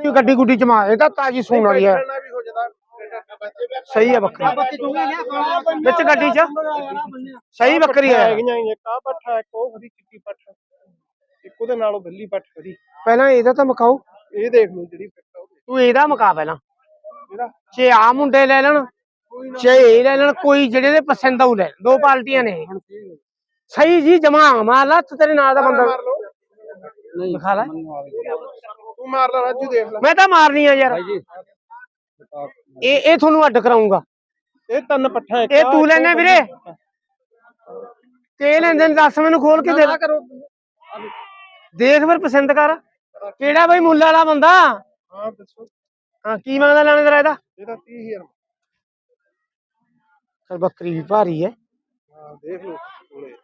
ਨਹੀਂ ਗੱਡੀ ਗੁੱਡੀ ਚ ਮਾਰ ਇਹ ਤਾਂ ਤਾਜੀ ਸੂਣ ਵਾਲੀ ਹੈ। ਵੀ ਸਹੀ ਹੈ ਬੱਕਰੀ। ਵਿੱਚ ਗੱਡੀ ਚ? ਸਹੀ ਬੱਕਰੀ ਹੈ। ਹੈਗੀਆਂ ਹੀ ਇੱਕ ਆ ਪੱਠਾ ਇੱਕ ਉਹ ਖੜੀ ਚਿੱਟੀ ਪੱਠ। ਇੱਕ ਉਹਦੇ ਨਾਲੋਂ ਬੱਲੀ ਪੱਠ ਖੜੀ ਪਹਿਲਾਂ ਇਹਦਾ ਤਾਂ ਮਕਾਓ ਇਹ ਦੇਖ ਲਓ ਜਿਹੜੀ ਫਿੱਟ ਆ ਤੂੰ ਇਹਦਾ ਮਕਾ ਪਹਿਲਾਂ। ਜਿਹੜਾ ਜੇ ਆ ਮੁੰਡੇ ਲੈ ਲੈਣ ਜੇ ਇਹ ਲੈ ਲੈਣ ਕੋਈ ਜਿਹੜੇ ਦੇ ਪਸੰਦ ਆਉ ਲੈ ਲੈਣ। ਦੋ ਪਾਰਟੀਆਂ ਨੇ। ਸਹੀ ਜੀ ਜਮਾ। ਮਾਰ ਲਾ ਤੂੰ ਤੇਰੇ ਨਾਲ ਦਾ ਬੰਦਾ। ਮਾਰ ਲਓ ਦਿਖਾ ਲੈ। ਤੂੰ ਮਾਰ ਲੈ ਰਾਜੂ ਦੇਖ ਲੈ। ਮੈਂ ਤਾਂ ਮਾਰਨੀ ਆ ਯਾਰ। ਇਹ ਇਹ ਤੁਹਾਨੂੰ ਅੱਡ ਕਰਾਉਂਗਾ ਇਹ ਤਿੰਨ ਪੱਠਾ ਇੱਕ ਇਹ ਤੂੰ ਲੈਣਾ ਵੀਰੇ? ਤੇ ਲੈਂਦੇ ਨੇ ਦੱਸ ਮੈਨੂੰ ਖੋਲ ਕੇ ਦੇ ਦੇਖ। ਫਿਰ ਪਸੰਦ ਕਰ। ਕਿਹੜਾ ਬਈ ਮੁੱਲ ਵਾਲਾ ਬੰਦਾ? ਹਾਂ ਦੱਸੋ। ਹਾਂ ਕੀ ਮੰਗਦਾ ਲੈਣੇ ਤੇਰਾ ਇਹਦਾ? ਇਹਦਾ 30000 ਚਲ ਬੱਕਰੀ ਵੀ ਭਾਰੀ ਹੈ। ਹਾਂ ਦੇਖ ਕੋਲੇ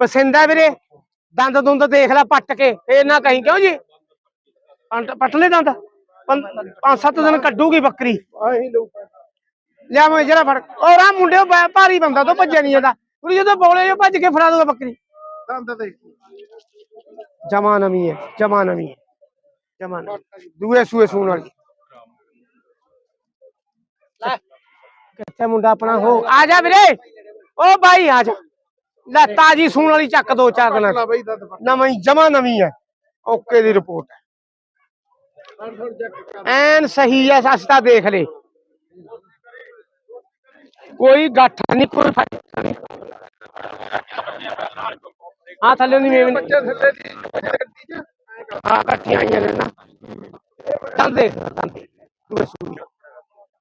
ਪਸੰਦ ਆ ਵੀਰੇ। ਦੰਦ ਦੁੰਦ ਦੇਖ ਲੈ ਪੱਟ ਕੇ। ਫੇਰ ਨਾ ਕਹੀਂ ਕਿਉਂ ਜੀ? ਪੰਟ- ਪੱਟ ਲੈ ਦੰਦ। ਪੰਜ ਪੰਜ ਸੱਤ ਦਿਨ ਕੱਢੂਗੀ ਬੱਕਰੀ। ਆਹੀ ਲੋਕ ਲਿਆ ਮੈਂ ਜਿਹੜਾ ਫੜ। ਔਰ ਆ ਮੁੰਡੇ ਉਹ ਬੈ- ਭਾਰੀ ਬੰਦਾ ਤੋਂ ਭੱਜਿਆ ਨਹੀਂ ਜਾਂਦਾ। ਉਹ ਜਦੋਂ ਬੋਲੇ ਜੋ ਭੱਜ ਕੇ ਫੜਾ ਦੂਗਾ ਬੱਕਰੀ। ਦੰਦ ਦੇਖ ਜਮਾ ਨਵੀਂ ਹੈ ਜਮਾ ਨਵੀਂ ਹੈ। ਜਮਾ ਨਵੀਂ ਦੂਏ ਸੂਏ ਸੂਣ ਵਾਲੀ। ਕਿੱਥੇ ਮੁੰਡਾ ਆਪਣਾ ਹੋ? ਆ ਜਾ ਵੀਰੇ। ਓ ਬਾਈ ਆ ਜਾ। ਲੈ ਤਾਜੀ ਸੂਣ ਵਾਲੀ ਚੱਕ ਦੋ ਚਾਰ ਦਿਨਾਂ ਚ। ਨਵੀਂ ਜਮਾ ਨਵੀਂ ਹੈ ਓਕੇ ਦੀ ਰਿਪੋਰਟ ਹੈ। ਐਨ ਸਹੀ ਹੈ ਸਸਤਾ ਦੇਖ ਲੈ। ਕੋਈ ਗੱਠ ਨਹੀਂ ਕੋਈ ਫ਼ਰਕ ਨਹੀਂ ਹਾਂ ਥੱਲੇ ਨਹੀਂ ਮੇਵ ਬੱਚੇ ਥੱਲੇ ਦੀ ਗੱਡੀ ਚ। ਹਾਂ ਇਕੱਠੀਆਂ ਆਈਆਂ ਨੇ ਨਾ। ਚੱਲ ਦੇਖ ਤੰਦੇ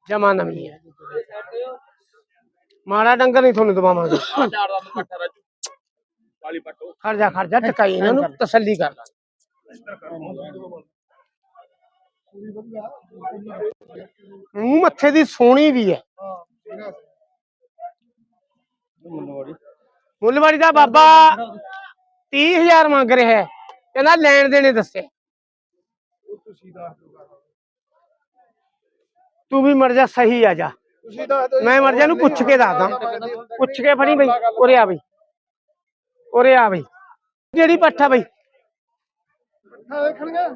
ਜਮਾ ਨਵੀਂ ਹੈ ਮਾੜਾ ਡੰਗਰ ਨਹੀਂ ਤੁਹਾਨੂੰ ਦਵਾਵਾਂਗੇ। ਕਾਲੀ ਪੱਟੋ ਖੜ ਜਾ ਖੜ ਜਾ ਟਕਾਈ ਇਹਨਾਂ ਨੂੰ ਤਸੱਲੀ ਕਰ ਲੈ ਮੂੰਹ ਮੱਥੇ ਦੀ ਸੋਹਣੀ ਵੀ ਹੈ। ਮੁੱਲਵਾੜੀ ਦਾ ਬਾਬਾ 30000 ਮੰਗ ਰਿਹਾ ਹੈ। ਕਹਿੰਦਾ ਲੈਣ ਦੇਣੇ ਦੱਸੇ ਤੂੰ ਵੀ ਮਰ ਜਾ ਸਹੀ ਆ ਜਾ। ਮੈਂ ਮਰ ਜਾ ਨੂੰ ਪੁੱਛ ਕੇ ਦੱਸਦਾ। ਪੁੱਛ ਕੇ ਫੜੀ ਬਈ ਉਰੇ ਆ ਬਈ। ਉਰੇ ਆ ਬਈ। ਜਿਹੜੀ ਪੱਠਾ ਬਈ। ਪੱਠਾ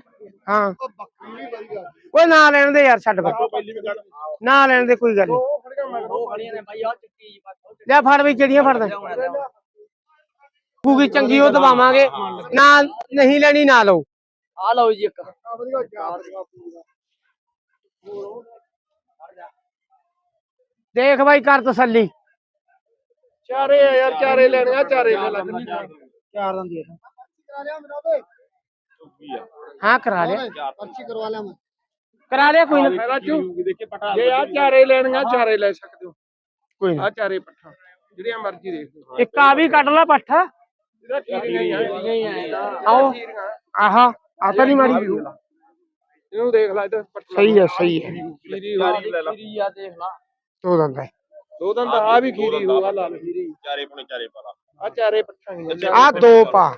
ਹਾਂ। ਉਹ ਬੱਕਰੀ ਵੀ ਵਧੀਆ ਓਏ ਨਾ ਲੈਣ ਦੇ ਯਾਰ ਛੱਡ ਗੱਲ ਨਾ ਲੈਣ ਦੇ ਕੋਈ ਗੱਲ ਨਹੀਂ ਉਹ ਖੜੀਆਂ ਮੈਂ ਉਹ ਖੜੀਆਂ ਨੇ ਬਾਈ ਆ ਚਿੱਟੀ ਜੀ ਪੱਠ ਲੈ ਫੜ ਬਈ ਜਿਹੜੀਆਂ ਫੜਦਾ ਕੂਗੀ ਚੰਗੀ ਉਹ ਦਵਾਵਾਂਗੇ। ਨਾ ਨਹੀਂ ਲੈਣੀ ਨਾ ਲਓ ਆ ਲਓ ਜੀ ਇੱਕ। ਆ ਵਧੀਆ ਯਾਦ ਰਿਹਾ ਪੂਰਾ ਦੇਖ ਬਾਈ ਕਰ ਤਸੱਲੀ। ਚਾਰੇ ਆ ਯਾਰ ਚਾਰੇ ਲੈਣੇ ਆ ਚਾਰੇ ਲੈ ਲੈ ਚਾਰ ਦੰਦੀ ਕਰਾ ਲਿਆ ਮੇਰਾ ਓਏ ਹਾਂ ਕਰਾ ਲਿਆ। ਪਰਚੀ ਕਰਵਾ ਲਿਆ ਮੈਂ ਕਰਾ ਲਿਆ ਕੋਈ ਨਾ। ਰਾਜੂ ਦੇਖੇ ਪਟਾ ਜੇ ਆ ਚਾਰੇ ਲੈਣੀਆਂ ਚਾਰੇ ਲੈ ਸਕਦੇ ਹੋ। ਕੋਈ ਆ ਨਾ ਚਾਰੇ ਪੱਠਾ ਜਿਹੜੀਆਂ ਮਰਜ਼ੀ ਦੇਖ ਲਓ। ਇੱਕ ਆ ਵੀ ਕੱਢ ਲੈ ਪੱਠਾ। ਇਹਦਾ ਖੀਰੀਆਂ ਹੀ ਆ ਆਓ। ਆਹਾ ਆ ਤਾਂ ਨਹੀਂ ਮਾਰੀ ਇਹਨੂੰ ਦੇਖ ਲੈ ਇਹਦਾ ਪੱਠਾ। ਸਹੀ ਹੈ ਸਹੀ ਹੈ ਖੀਰੀ ਹੋ ਲੈ ਲਾ ਖੀਰੀ ਆ? ਦੇਖ ਲਾ। ਦੋ ਦੰਦ ਹੈ ਦੋ ਦੰਦ ਆ ਵੀ ਖੀਰੀ ਹੋ ਆ ਲਾਲ ਖੀਰੀ। ਚਾਰੇ ਪੁਣੇ ਚਾਰੇ ਪਾਲਾ ਆ ਚਾਰੇ ਪੱਠਾ ਹੀ ਆ ਦੋ ਪਾ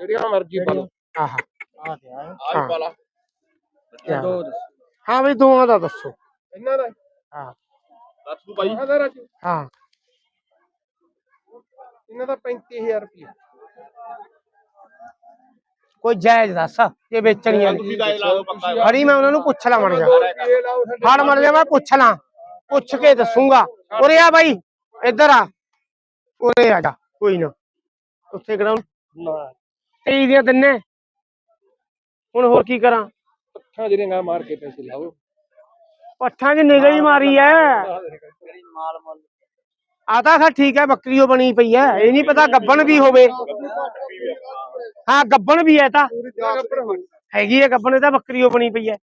ਜਿਹੜੀਆਂ ਮਰਜ਼ੀ ਪਾ ਲਓ। ਆਹਾ ਆ। ਵੀ ਪਾਲਾ ਦੋ ਹਾਂ ਬਈ ਦੋਵਾਂ ਦਾ ਦੱਸੋ। ਇਹਨਾਂ ਦਾ ਹਾਂ। ਦੱਸ ਤੂੰ ਬਾਈ। ਆਹ ਦਾ ਰਾਜੂ। ਹਾਂ। ਇਹਨਾਂ ਦਾ 35000 ਰੁਪਏ ਕੋਈ ਜਾਇਜ਼ ਦੱਸ ਜੇ ਵੇਚਣੀ ਹੈ ਤੁਸੀਂ ਦਾ ਲਾ ਦੋ ਪੱਕਾ ਫੜੀ ਮੈਂ ਉਹਨਾਂ ਨੂੰ ਪੁੱਛ ਲਾ ਮੜ ਜਾ ਇਹ ਲਾਓ ਸਾਡੇ ਫੜ ਮੜ ਜਾ ਮੈਂ ਪੁੱਛ ਲਾਂ। ਪੁੱਛ ਕੇ ਦੱਸੂਗਾ। ਉਰੇ ਆ ਬਾਈ ਇੱਧਰ ਆ। ਉਰੇ ਆ ਜਾ ਕੋਈ ਨਾ। ਉੱਥੇ ਕਿਹੜਾ ਤੇਈ ਦੀਆਂ ਤਿੰਨੇ। ਹੁਣ ਹੋਰ ਕੀ ਕਰਾਂ? ਪੱਠਾ ਜਿਹੜੀਆਂ ਮਾਰ ਕੇ ਪੈਸੇ ਲਾਓ। ਪੱਠਾਂ 'ਚ ਨਿਗਾਹ ਹੀ ਮਾਰੀ ਐ। ਆ ਤਾਂ ਖਾ ਠੀਕ ਹੈ ਬੱਕਰੀ ਉਹ ਬਣੀ ਪਈ ਐ। ਇਹ ਨਹੀਂ ਪਤਾ ਗੱਬਣ ਵੀ ਹੋਵੇ। ਹਾਂ ਗੱਬਣ ਵੀ ਐ ਤਾਂ। ਹੈਗੀ ਐ ਗੱਬਣ ਇਹ ਤਾਂ ਬੱਕਰੀ ਉਹ ਬਣੀ ਪਈ ਐ।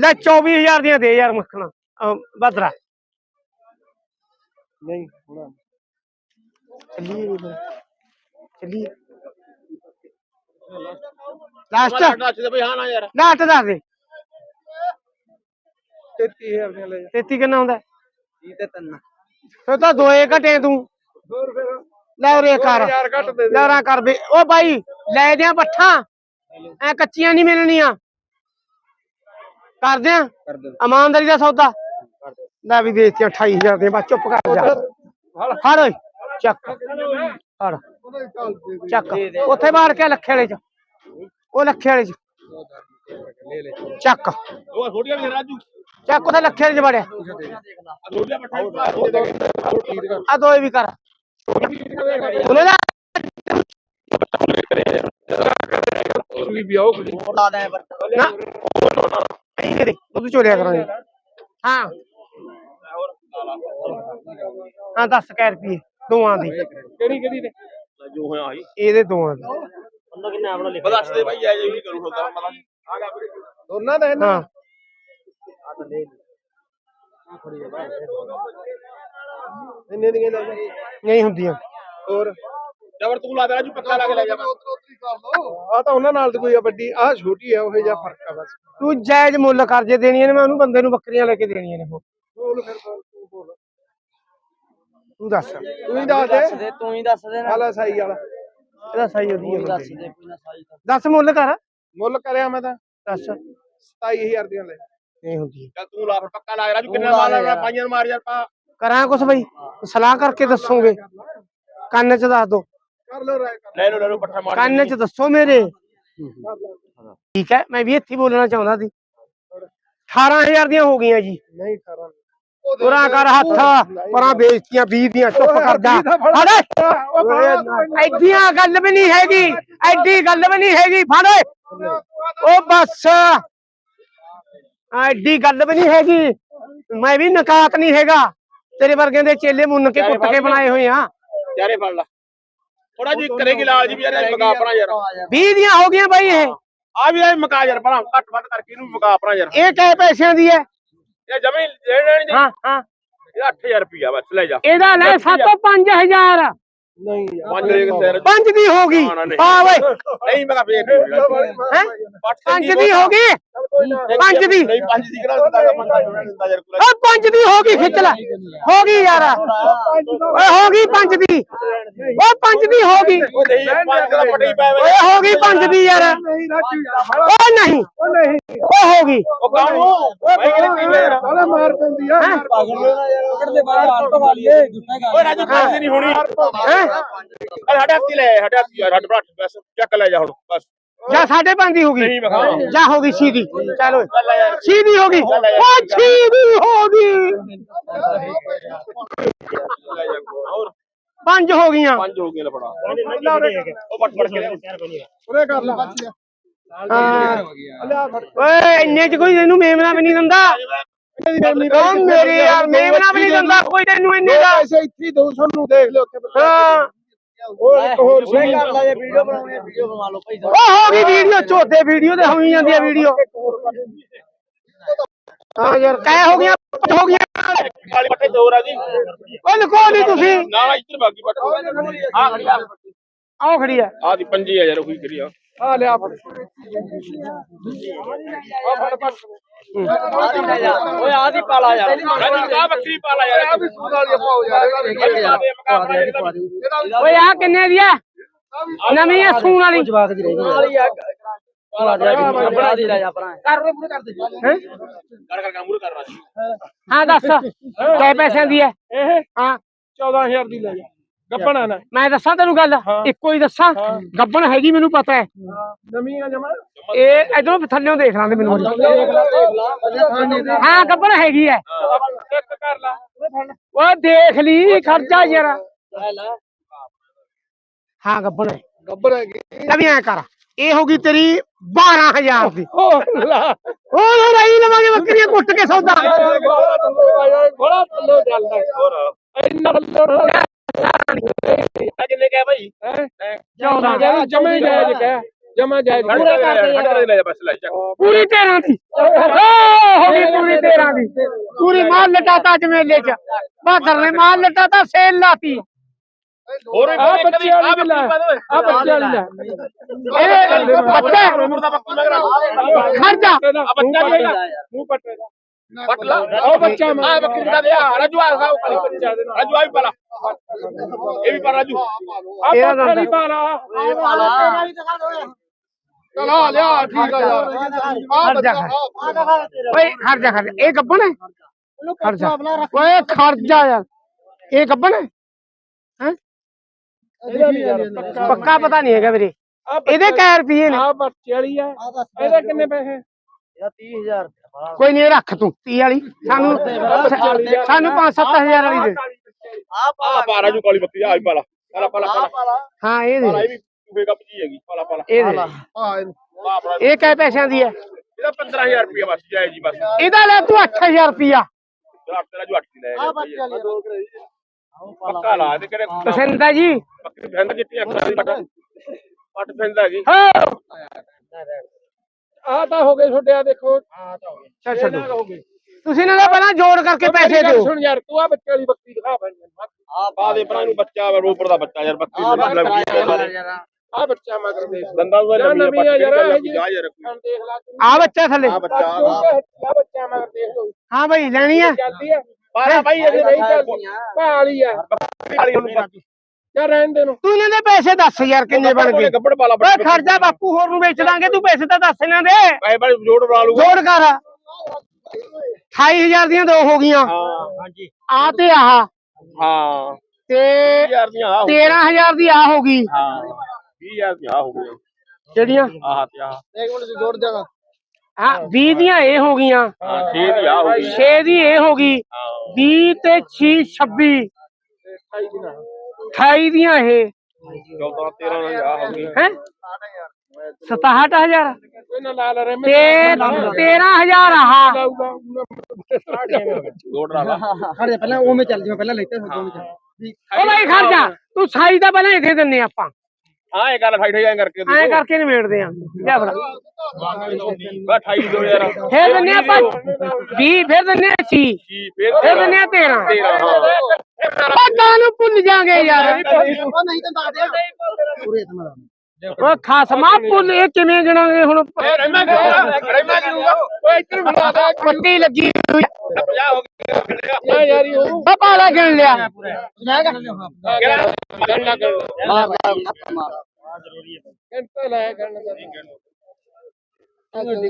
ਲੈ 24000 ਦੀਆਂ ਦੇ ਯਾਰ ਮੱਖਣਾ। ਬਦਰਾ। ਨਹੀਂ ਹੁਣ ਲਾਸਟ। ਤੇ ਬਈ ਹਾਂ ਨਾ ਯਾਰ। ਲਾਸਟ ਦੱਸ ਦੇ। 33000 ਦੀਆਂ ਲੈ ਜਾ। 33 ਕਿੰਨਾ ਹੁੰਦਾ ਇਹ ਤੇ ਤਿੰਨ। ਫਿਰ ਤਾਂ ਦੋਏ ਘਟੇ ਤੂੰ। ਹੋਰ ਫਿਰ। ਲੈ ਉਰੇ ਕਰ। 2000 ਘੱਟ ਦੇ ਦੇ। ਲੈਰਾ ਕਰ ਬੇ ਓ ਬਾਈ ਲੈ ਦਿਆਂ ਪੱਠਾ। ਐ ਕੱਚੀਆਂ ਨਹੀਂ ਮਿਲਣੀਆਂ। ਕਰ ਦਿਆਂ। ਕਰ ਦੇ। ਇਮਾਨਦਾਰੀ ਦਾ ਸੌਦਾ। ਲੈ ਵੀ ਦੇਤੀਆਂ 28000 ਦੇ ਬਾ ਚੁੱਪ ਕਰ ਜਾ। ਫੜ ਓਏ ਚੱਕ। ਫੜ ਚੱਕ। ਉੱਥੇ ਬਾਹਰ ਕੇ ਲੱਖੇ ਵਾਲੇ ਚ। ਉਹ ਲੱਖੇ ਵਾਲੇ ਚ। ਚੱਕ। ਉਹ ਛੋਟੀਆਂ ਵੀ ਰਾਜੂ। ਚੱਕ ਉਹਦਾ ਲੱਖੇ ਵਾਲੇ ਚ ਵੜਿਆ ਆ ਦੋਏ ਵੀ ਕਰ। ਉਹਨੇ ਦਾ ਸੂਈ ਵੀ ਆਓ। ਖੜੀ ਲਾ ਦੇ ਨਾ। ਇਹ ਦੇ ਦੁੱਧ ਚੋਲਿਆ ਕਰਾਂਗੇ ਹਾਂ। ਹਾਂ 10 ਕੈ ਰੁਪਏ ਦੋਵਾਂ ਦੀ। ਕਿਹੜੀ ਕਿਹੜੀ ਨੇ ਜੋ ਹੋਇਆ ਆਈ ਇਹਦੇ ਦੋਵਾਂ ਦੀ। ਬੰਦਾ ਕਿੰਨਾ ਆਪਣਾ ਲਿਖ ਦੱਸ ਦੇ ਭਾਈ ਆ ਜੇ ਵੀ ਕਰੂ ਹੁੰਦਾ ਪਤਾ ਨਹੀਂ। ਆ ਗਿਆ ਵੀਰੇ। ਦੋਨਾਂ ਦਾ ਹਾਂ। ਇੰਨੇ ਦੀਆਂ ਲੈ ਜਾ ਨਹੀਂ ਹੁੰਦੀਆਂ। ਹੋਰ? ਜਬਰ ਤੂੰ ਲਾ ਦੇ ਰਾਜੂ ਪੱਕਾ ਲਾ ਕੇ ਲੈ ਜਾ। ਆ ਤਾਂ ਉਹਨਾਂ ਨਾਲ ਤੇ ਕੋਈ ਆ ਵੱਡੀ ਆ ਛੋਟੀ ਆ ਉਹ ਜਿਹਾ ਫ਼ਰਕ ਆ ਬਸ। ਤੂੰ ਜਾਇਜ਼ ਮੁੱਲ ਕਰਜੇ ਦੇਣੀਆਂ ਨੇ ਮੈਂ ਉਹਨੂੰ ਬੰਦੇ ਨੂੰ ਬੱਕਰੀਆਂ ਲੈ ਕੇ ਦੇਣੀਆਂ ਨੇ ਉਹ ਬੋਲ ਫਿਰ ਬੋਲ। ਤੂੰ ਦੱਸ ਤੂੰ ਹੀ ਦੱਸ ਦੇ। ਤੂੰ ਹੀ ਦੱਸ ਦੇ ਹਾਲਾ ਸਾਈ ਵਾਲਾ। ਇਹਦਾ ਸਹੀ ਉਹਦੀ ਹੈ ਬੰਦੇ ਦੀ। ਦੇ। ਕੋਈ ਨਾ ਸਾਈ ਦੱਸ ਮੁੱਲ ਕਰ। ਮੁੱਲ ਕਰਿਆ ਮੈਂ ਤਾਂ। ਦੱਸ। 27000 ਦੀਆਂ ਲੈ ਨਹੀਂ ਹੁੰਦੀ ਚੱਲ ਤੂੰ ਲਾ ਫਿਰ ਪੱਕਾ ਲਾ ਰਾਜੂ ਕਿੰਨਾ ਮਾਰ ਲਾ ਪਾਈਆਂ ਨੂੰ ਮਾਰ ਯਾਰ ਪਾ। ਕਰਾਂ ਕੁਛ ਬਈ? ਸਲਾਹ ਕਰਕੇ ਦੱਸੋਗੇ? ਕੰਨ 'ਚ ਦੱਸ ਦੋ। ਕਰ ਲੋ ਰਾਏ ਕਰ ਲੈ ਲੋ ਲੈ ਲੋ ਪੱਠਾ ਮਾਰ ਕੰਨ 'ਚ ਦੱਸੋ ਮੇਰੇ। ਠੀਕ ਹੈ ਮੈਂ ਵੀ ਇੱਥੇ ਹੀ ਬੋਲਣਾ ਚਾਹੁੰਦਾ ਸੀ। 18000 ਦੀਆਂ ਹੋ ਗਈਆਂ ਜੀ। ਨਹੀਂ 18 ਪੁਰਾ ਕਰ ਹੱਥ। ਪਰਾਂ ਬੇਇੱਜ਼ਤੀਆਂ 20 ਦੀਆਂ ਚੁੱਪ ਕਰ ਜਾ ਫੜ ਐਡੀਆਂ ਗੱਲ ਵੀ ਨਹੀਂ ਹੈਗੀ। ਐਡੀ ਗੱਲ ਵੀ ਨਹੀਂ ਹੈਗੀ। ਫੜ ਉਹ ਬਸ। ਐਡੀ ਗੱਲ ਵੀ ਨਹੀਂ ਹੈਗੀ। ਮੈਂ ਵੀ ਨਕਾਤ ਨਹੀਂ ਹੈਗਾ। ਤੇਰੇ ਵਰਗਿਆਂ ਦੇ ਚੇਲੇ ਮੁੰਨ ਕੇ ਕੁੱਟ ਕੇ ਬਣਾਏ ਹੋਏ ਆ। ਯਾਰੇ ਫੜ ਲਾ। ਥੋੜਾ ਜੀ ਕਰੇਗੀ ਲਾਲ ਜੀ ਵੀ ਯਾਰ ਮਗਾ ਪਰਾਂ ਯਾਰ। 20 ਦੀਆਂ ਹੋ ਗਈਆਂ ਬਾਈ ਇਹ। ਆ ਵੀ ਮਗਾ ਯਾਰ ਪਰਾਂ ਘੱਟ ਵੱਧ ਕਰਕੇ ਇਹਨੂੰ ਮਗਾ ਪਰਾਂ ਯਾਰ। ਇਹ ਕਿਹ ਪੈਸਿਆਂ ਦੀ ਹੈ ਇਹ ਜਮੇ ਲੈਣ ਲੈਣ ਹਾਂ ਹਾਂ। ਇਹ 8000 ਰੁਪਿਆ ਬਸ ਲੈ ਜਾ। ਇਹਦਾ ਲੈ 7 5000 ਨਹੀਂ ਪੰਜ ਦੇ ਸਿਰ ਪੰਜ ਦੀ ਹੋ ਗਈ। ਹਾਂ ਓਏ। ਨਹੀਂ ਮੈਂ ਫੇਰ ਹੈ ਪੰਜ ਦੀ ਹੋ ਗਈ। ਪੰਜ ਦੀ। ਨਹੀਂ ਪੰਜ ਦੀ ਕਿਹੜਾ ਦਿੰਦਾ ਬੰਦਾ ਜਿਹੜਾ ਦਿੰਦਾ ਯਾਰ ਓ ਪੰਜ ਦੀ ਹੋ ਗਈ ਖਿੱਚ ਲੈ। ਹੋ ਗਈ ਯਾਰ। ਓਏ ਹੋ ਗਈ ਪੰਜ ਦੀ। ਓ ਪੰਜ ਦੀ ਹੋ ਗਈ। ਨਹੀਂ ਦਾ ਪਟੇ ਹੀ ਓਏ ਗਈ ਪੰਜ ਦੀ ਯਾਰ। ਨਹੀਂ ਰਾਜੂ। ਯਾਰ ਓ ਨਹੀਂ। ਉਹ ਨਹੀਂ। ਓ ਹੋ ਗਈ। ਉਹ ਕਾਹਨੂੰ? ਮੈਂ ਕਿਹੜੀ ਟੀਮ ਯਾਰ ਸਾਲਾ ਮਾਰ ਪੈਂਦੀ ਆ। ਮਾਰ ਓਏ ਰਾਜੂ ਪੰਜ ਦੀ ਨਹੀਂ ਹੋਣੀ। ਹੈ? ਹੱਥੀ ਲੈ ਹੱਥੀ ਬਸ ਚੱਕ ਲੈ ਜਾ ਹੁਣ ਬਸ। ਜਾਂ ਸਾਢੇ ਪੰਜ ਦੀ ਹੋ ਗਈ ਜਾਂ ਹੋ ਗਈ ਸੀਦੀ ਚੱਲ ਓਏ ਸੀਦੀ ਹੋ ਗਈ। ਓ ਸੀਦੀ ਹੋ ਗਈ। ਪੰਜ ਹੋ ਗਈਆਂ। ਪੰਜ ਹੋ ਗਏ ਲਫੜਾ ਉਹ ਪਟ ਪਟ ਕੇ ਉਰੇ ਕਰ ਲਾ। ਓਏ ਇੰਨੇ ਚ ਕੋਈ ਤੈਨੂੰ ਮੇਮਣਾ ਵੀ ਨਹੀਂ ਦਿੰਦਾ। ਓ ਮੇਰੇ ਯਾਰ ਮੇਮਣਾ ਵੀ ਨਹੀਂ ਦਿੰਦਾ ਕੋਈ ਤੈਨੂੰ ਇੰਨੇ ਦਾ ਐਸੇ ਇੱਥੇ 200 ਨੂੰ ਦੇਖ ਲਿਓ ਉੱਥੇ ਹਾਂ। ਉਹ ਇੱਕ ਹੋਰ ਸੀ ਜੇ ਵੀਡੀਓ ਬਣਾਉਣੀ ਹੈ ਵੀਡੀਓ ਬਣਾ ਲਓ ਭਾਈ। ਓ ਹੋ ਗਈ ਵੀਡੀਓ ਚੋਥੇ ਵੀਡੀਓ ਤੇ ਹੋਈ ਜਾਂਦੀ ਆ ਵੀਡੀਓ। ਹਾਂ। ਯਾਰ ਕਹਿ ਹੋ ਗਿਆ ਹੋ ਗਿਆ ਕਾਲੀ ਪੱਟੇ ਦੋ ਰਾਜੀ ਓ ਲਕੋ ਨਹੀਂ ਤੁਸੀਂ। ਨਾਲ ਇੱਧਰ ਬਾਕੀ ਪੱਟ। ਆ ਖੜੀ ਆ। ਆਓ ਖੜੀ ਆ। ਆ ਦੀ ਪੰਜੀ ਆ ਯਾਰ ਉਹੀ ਕਰੀ ਆ। ਆ ਲਿਆ। ਫੜ ਆ ਫੜ ਫੜ ਓਏ ਆ ਦੀ ਪਾਲਾ ਯਾਰ। ਰਾਜੂ ਆ ਬੱਕਰੀ ਪਾਲਾ ਯਾਰ। ਆ ਵੀ ਸੂਦ ਵਾਲੀ ਪਾਓ ਯਾਰ ਓਏ ਆ ਕਿੰਨੇ ਦੀ ਆ? ਨਵੀਂ ਆ ਸੂਣ ਵਾਲੀ। ਬਣਾ ਦੀ ਲੈ ਜਾ ਪਰਾਂ ਹੈਂ? ਕਰ ਕਰ ਕੰਮ ਕਰ ਰਾਜੀ ਹਾਂ ਦੱਸ। ਕਿੰਨੇ ਪੈਸਿਆਂ ਦੀ ਹੈ ਇਹ ਹਾਂ। 14000 ਦੀ ਲੈ ਜਾ। ਗੱਪਣਾ ਨਾ। ਮੈਂ ਦੱਸਾਂ ਤੈਨੂੰ ਗੱਲ? ਇੱਕੋ ਹੀ ਦੱਸਾਂ। ਗੱਬਣ ਹੈਗੀ ਮੈਨੂੰ ਪਤਾ ਹੈ। ਨਵੀਂ ਆ ਜਮਾ। ਇਹ ਇਧਰੋਂ ਥੱਲੇੋਂ ਦੇਖ ਲਾਂਦੇ ਮੈਨੂੰ ਹਾਂ। ਗੱਬਣ ਹੈਗੀ ਹੈ। ਚੈੱਕ ਕਰ ਲਾ। ਓ ਦੇਖ ਲਈ ਖਰਚਾ ਯਾਰ ਹਾਂ ਗੱਬਣ। ਹੈ ਗੱਬਰ ਹੈਗੀ। ਲੈ ਵੀ ਐ ਕਰ। ਇਹ ਹੋ ਗਈ ਤੇਰੀ 12000 ਦੀ। ਉਹ ਆਈ ਲਵਾਂਗੇ ਬੱਕਰੀਆਂ ਕੁੱਟ ਕੇ ਸੌਦਾ। ਬੜਾ ਥੱਲੇ ਚੱਲਦਾ ਹੋਰ। ਇੰਨਾ ਥੱਲੇ। ਆ ਕਿੰਨੇ ਕਹਿ ਭਾਈ ਚੌਦਾਂ ਯਾਰ ਜਮੇ ਜਾਇਜ਼ ਕਹਿ ਜਮਾ ਜਾਇਜ਼ ਪੂਰਾ ਕਰ ਲੈ ਜਾ ਬਸ ਲੈ ਚੱਕ ਪੂਰੀ 13 ਦੀ ਓ ਹੋ ਗਈ ਪੂਰੀ 13 ਦੀ ਪੂਰੀ ਮਾਲ ਲਟਾਤਾ ਅੱਜ ਮੇਲੇ ਚ ਬਹਾਦਰ ਨੇ ਮਾਲ ਲਟਾਤਾ ਸੇਲ ਲਾਤੀ ਹੋਰ ਆ ਬੱਚੇ ਵਾਲੀ ਵੀ ਲੈ ਆ ਬੱਚੇ ਵਾਲੀ ਲੈ ਇਹ ਬੱਚਾ ਹੈ। ਉਮਰ ਦਾ ਬੱਕਰੀ ਮਗਰ ਖਰਚਾ ਆ ਬੱਚਾ ਵੀ ਹੈਗਾ ਮੂੰਹ ਪੱਟੇ ਦਾ ਪੱਟ ਲਾ ਉਹ ਬੱਚਾ ਮੈਂ ਆ ਬੱਕਰੀ ਦਾ ਦੇ ਆ ਰਾਜੂ ਆ ਖਾਓ ਰਾਜੂ ਆ ਵੀ ਪਾਲਾ ਇਹ ਵੀ ਪਾ ਰਾਜੂ ਆ ਇਹਦਾ ਪੱਖਾ ਨਹੀਂ ਪਾਲਾ ਇਹ ਪਾਲਾ ਚਲਾ ਲਿਆ ਠੀਕ ਆ ਯਾਰ ਆ ਖਰਚਾ ਓਏ ਖਰਚਾ ਖਰਚਾ ਇਹ ਗੱਬਣ ਹੈ ਖਰਚਾ ਓਏ ਖਰਚਾ ਯਾਰ ਇਹ ਗੱਬਣ ਹੈ ਹੈ ਇਹਦਾ ਨਹੀਂ ਯਾਰ ਪੱਕਾ ਪਤਾ ਨਹੀਂ ਹੈਗਾ ਵੀਰੇ ਇਹਦੇ ਕੈ ਰੁਪਏ ਨੇ ਆ ਬੱਚੇ ਵਾਲੀ ਆ ਇਹਦੇ ਕਿੰਨੇ ਪੈਸੇ ਇਹਦਾ 30000 ਕੋਈ ਨਹੀਂ ਰੱਖ ਤੂੰ 30 ਵਾਲੀ ਸਾਨੂੰ ਸਾਨੂੰ 5-7000 ਵਾਲੀ ਦੇ। ਆ ਆ ਬਾਰਾ ਜੂ ਕਾਲੀ ਬੱਤੀ ਆ ਵੀ ਪਾਲਾ। ਪਾਲਾ ਪਾਲਾ ਪਾਲਾ। ਪਾਲਾ। ਹਾਂ ਇਹ ਪਾਲਾ ਦੇ ਇਹ ਵੀ ਸੂਬੇ ਕੱਪ ਜੀ ਹੈਗੀ ਪਾਲਾ ਪਾਲਾ। ਇਹ ਦੇ। ਆ ਆ ਇਹ ਕੈ ਪੈਸਿਆਂ ਦੀ ਹੈ ਇਹਦਾ 15000 ਰੁਪਏ ਬਸ ਜਾਏ ਜੀ ਬਸ। ਇਹਦਾ ਲੈ ਤੂੰ 8000 ਰੁਪਿਆ ਤੇਰਾ ਜੋ 8 ਲੈ ਆ ਪੱਕਾ ਲਾ ਤੇ ਕਿਹੜੇ ਪਸੰਦ ਹੈ ਜੀ। ਬੱਕਰੀ ਫੈਂਦ ਜਿੱਤੀ ਅੱਖਾਂ ਦੀ ਪੱਟ ਪੱਟ ਫੈਂਦ ਹੈਗੀ ਹਾਂ! ਆ ਤਾਂ ਹੋ ਗਏ ਛੋਟਿਆ ਦੇਖੋ। ਛੱਡ। ਛੱਡੋ ਹੋ ਗਏ। ਤੁਸੀਂ ਇਹਨਾਂ ਦਾ ਪਹਿਲਾਂ ਜੋੜ ਕਰਕੇ ਪੈਸੇ ਦਿਓ। ਸੁਣ ਯਾਰ ਤੂੰ ਆ ਬੱਚੇ ਵਾਲੀ ਬੱਕਰੀ ਦਿਖਾ ਆ ਆ ਦੇ ਭਰਾ ਨੂੰ ਬੱਚਾ ਵਾ ਰੋਪੜ ਦਾ ਬੱਚਾ ਯਾਰ ਬੱਕਰੀ ਦਾ ਮਤਲਬ ਕੀ ਹੈ ਆ ਬੱਚਾ ਮਗਰ ਦੇ ਦੰਦਾਂ ਦਾ ਯਾਰ ਨਵੀਂ ਆ ਯਾਰ ਇਹ ਜੀ। ਜਾ ਯਾਰ ਆ ਬੱਚਾ ਥੱਲੇ। ਆ ਬੱਚਾ ਆ ਬੱਚਾ ਮਗਰ ਦੇਖ ਲਓ ਹਾਂ ਭਾਈ ਲੈਣੀ ਹੈ ਚੱਲਦੀ ਆ। ਪਾਲਾ ਭਾਈ ਇਹ ਨਹੀਂ ਚੱਲਦੀ ਭਾਲੀ ਆ। ਭਾਲੀ ਉਹਨੂੰ ਯਾਰ ਰਹਿਣ ਦੇ ਨੂੰ? ਤੂੰ ਇਹਨਾਂ ਦੇ ਪੈਸੇ ਦੱਸ ਯਾਰ ਕਿੰਨੇ ਬਣ ਗਏ। ਓਏ ਖਰਚਾ ਬਾਪੂ ਹੋਰ ਨੂੰ ਵੇਚ ਦਾਂਗੇ ਤੂੰ ਪੈਸੇ ਤਾਂ ਦੱਸ ਇਹਨਾਂ ਦੇ। ਪੈਸੇ ਬੜੇ ਜੋੜ ਲਾ ਲੂਗਾ ਜੋੜ ਕਰ। 28000 ਦੀਆਂ ਦੋ ਹੋ ਗਈਆਂ। ਹਾਂ। ਹਾਂਜੀ। ਆ ਤੇ ਆਹ ਹਾਂ। ਤੇ 20000 ਦੀਆਂ ਆ ਹੋ 13000 ਦੀ ਆ ਹੋ ਗਈ। ਹਾਂ। 20000 ਦੀਆਂ ਆ ਹੋ ਗਈਆਂ। ਜਿਹੜੀਆਂ ਆਹ ਤੇ ਆਹ ਇੱਕ ਮਿੰਟ ਜੋੜ ਦਿਆਗਾ ਹਾਂ 20 ਦੀਆਂ ਇਹ ਹੋ ਗਈਆਂ। ਹਾਂ 6 ਦੀ ਆ ਹੋ ਗਈ। 6 ਦੀ ਇਹ ਹੋ ਗਈ। ਹਾਂ। 20 ਤੇ 6 26 28 ਦੀਆਂ ਇਹ 14 13 ਦੀ ਆ ਹੋ ਗਈ ਹੈ 67000 ਇਹਨਾਂ ਲਾਲ ਰੇ ਤੇ 13000 ਆਹ ਜੋੜ ਲਾ ਲਾ ਖੜੇ ਪਹਿਲਾਂ ਉਹ ਮੈਂ ਚੱਲ ਜਿਵੇਂ ਪਹਿਲਾਂ ਲੈਤੇ ਸੀ ਦੋਵੇਂ ਉਹ ਭਾਈ ਖਰਚਾ ਤੂੰ ਸਾਈ ਦਾ ਪਹਿਲਾਂ ਇੱਥੇ ਦਿੰਨੇ ਆਪਾਂ ਹਾਂ ਇਹ ਗੱਲ ਫਾਈਟ ਹੋ ਜਾਏ ਕਰਕੇ ਐਂ ਕਰਕੇ ਨਿਬੇੜਦੇ ਆ। ਲੈ ਫੜਾ ਬਾ 28 ਦੋ ਯਾਰ ਫੇਰ ਦਿੰਨੇ ਆਪਾਂ। 20 ਫੇਰ ਦਿੰਨੇ 30 ਕੀ ਫੇਰ ਫੇਰ ਦਿੰਨੇ 13 13 ਹਾਂ। ਉਹ ਕਾਨੂੰ ਭੁੱਲ ਜਾਗੇ ਯਾਰ। ਉਹ ਨਹੀਂ ਤਾਂ ਦੱਸ ਦੇ ਪੂਰੇ ਇਤਨਾ ਉਹ ਖਸਮਾ ਭੁੱਲ ਇਹ ਕਿਵੇਂ ਗਿਣਾਂਗੇ ਹੁਣ? ਰਹਿਮਾ ਕਰੂਗਾ ਰਹਿਮਾ ਕਰੂਗਾ ਓਏ ਇੱਧਰ ਬਣਾ ਦੇ ਪੱਟੀ ਲੱਗੀ ਹੋਈ। ਆ। 50 ਹੋ ਯਾ ਯਾਰੀ ਉਹ ਆ ਪਾਲਾ ਗਿਣ ਲਿਆ। ਜਾਏਗਾ ਗਣਨਾ ਕਰ ਮਾਰ ਮਾਰ ਘੰਟਾ ਲਾਇਆ ਗਣਨਾ ਦਾ ਆ 13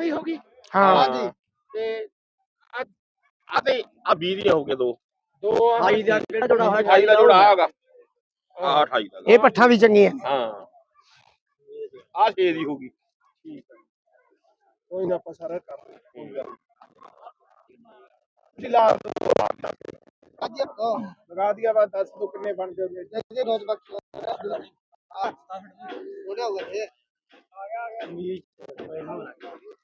ਵੀ ਹੋ ਗਈ ਹਾਂ ਤੇ ਆ ਆ ਤੇ ਆ 20 ਦੀਆਂ ਹੋ ਗਏ ਦੋ ਦੋ ਆ ਹਾਈ ਦਾ ਕਿਹੜਾ ਜੋੜਾ ਹੋਇਆ 28 ਦਾ ਜੋੜਾ ਆਗਾ ਆ 28 ਦਾ ਇਹ ਪੱਠਾ ਵੀ ਚੰਗੀਆਂ ਹਾਂ ਆ 6 ਦੀ ਹੋ ਗਈ ਕੋਈ ਨਾ ਆਪਾਂ ਸਾਰਾ ਕਰ ਤੁਸੀਂ ਲਾ ਅੱਜ ਕੋ ਲਗਾ ਦਿਆ 10 ਤੋਂ ਕਿੰਨੇ ਬਣਦੇ ਹੋਗੇ ਜੇ ਰੋਜ਼ ਆ ਉਹਨੇ